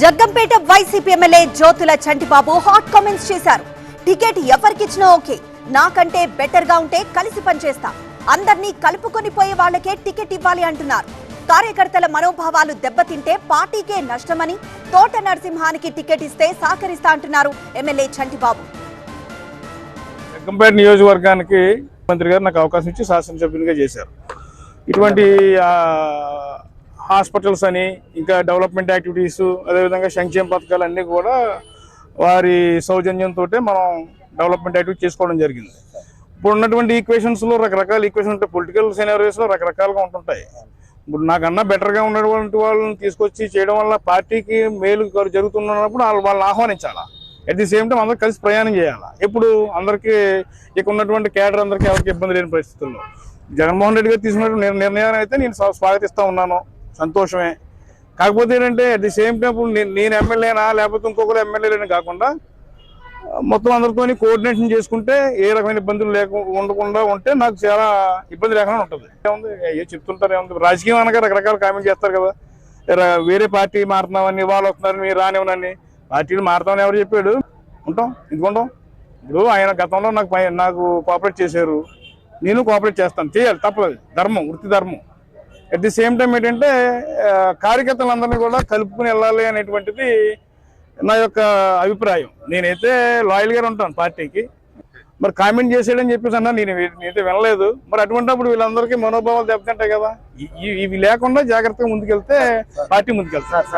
Jaggampeta YCP MLA Jyothula Chantibabu hot comments చేశారు. Ticket ఎవరికిచ్చినా okay. నాకంటే బెటర్గా ఉంటే కలిసి పనిచేస్తా. అందర్నీ కలుపుకొని పోయే వాళ్ళకే టికెట్ ఇవ్వాలి అంటున్నారు. కార్యకర్తల మనోభావాలు దెబ్బతింటే పార్టీకే నష్టమని తోట నరసింహానికి టికెట్ ఇస్తే సహకరిస్తా అంటున్నారు ఎమ్మెల్యే చంటిబాబు. జగ్గంపేట నియోజకవర్గానికి మంత్రి గారు నాకు అవకాశం ఇచ్చి శాసనసభ్యునిగా చేశారు. ఇటువంటి హాస్పిటల్స్ అని ఇంకా డెవలప్మెంట్ యాక్టివిటీస్ అదేవిధంగా సంక్షేమ పథకాలు అన్నీ కూడా వారి సౌజన్యంతో మనం డెవలప్మెంట్ యాక్టివిటీ చేసుకోవడం జరిగింది. ఇప్పుడు ఉన్నటువంటి ఈక్వేషన్స్లో రకరకాల ఈక్వేషన్ ఉంటాయి. పొలిటికల్ సినారియోస్లో రకరకాలుగా ఉంటుంటాయి. ఇప్పుడు నాకన్నా బెటర్గా ఉన్నటువంటి వాళ్ళని తీసుకొచ్చి చేయడం వల్ల పార్టీకి మేలు జరుగుతున్నప్పుడు వాళ్ళు వాళ్ళని ఆహ్వానించాలా? అట్ ది సేమ్ టైం అందరూ కలిసి ప్రయాణం చేయాలి? ఇప్పుడు అందరికీ ఇక ఉన్నటువంటి కేడర్ అందరికీ ఎవరికి ఇబ్బంది లేని పరిస్థితుల్లో. జగన్మోహన్ రెడ్డి గారు తీసుకున్నటువంటి నిర్ణయాన్ని అయితే నేను స్వాగతిస్తూ ఉన్నాను. సంతోషమే. కాకపోతే ఏంటంటే అట్ ది సేమ్ టైం ఇప్పుడు నేను- నేను ఎమ్మెల్యేనా లేకపోతే ఇంకొకరు ఎమ్మెల్యేలని కాకుండా మొత్తం అందరితో కోఆర్డినేషన్ చేసుకుంటే ఏ రకమైన ఇబ్బందులు లేక ఉండకుండా ఉంటే నాకు చాలా ఇబ్బంది లేకుండా ఉంటుంది. ఏముంది ఏ చెప్తుంటారు ఏముంది. రాజకీయం అనగా రకరకాల కామెంట్ చేస్తారు కదా. వేరే పార్టీ మారుతున్నామని వాళ్ళు వస్తున్నారని మీరు రానివ్వనని. పార్టీలు మారుతామని ఎవరు చెప్పాడు? ఉంటాం ఎందుకుంటాం ఇప్పుడు ఆయన గతంలో నాకు నాకు కోఆపరేట్ చేశారు. నేను కోఆపరేట్ చేస్తాను. చేయాలి తప్పదు. ధర్మం వృత్తి ధర్మం. అట్ ది సేమ్ టైం ఏంటంటే కార్యకర్తలందరినీ కూడా కలుపుకుని వెళ్ళాలి అనేటువంటిది నా యొక్క అభిప్రాయం. నేనైతే లాయల్గా ఉంటాను పార్టీకి. మరి కామెంట్ చేసాడని చెప్పేసి అన్నా నేను నేనైతే వినలేదు. మరి అటువంటిప్పుడు వీళ్ళందరికీ మనోభావాలు దెబ్బతింటాయి కదా. ఇవి లేకుండా జాగ్రత్తగా ముందుకెళ్తే పార్టీ ముందుకెళ్తారు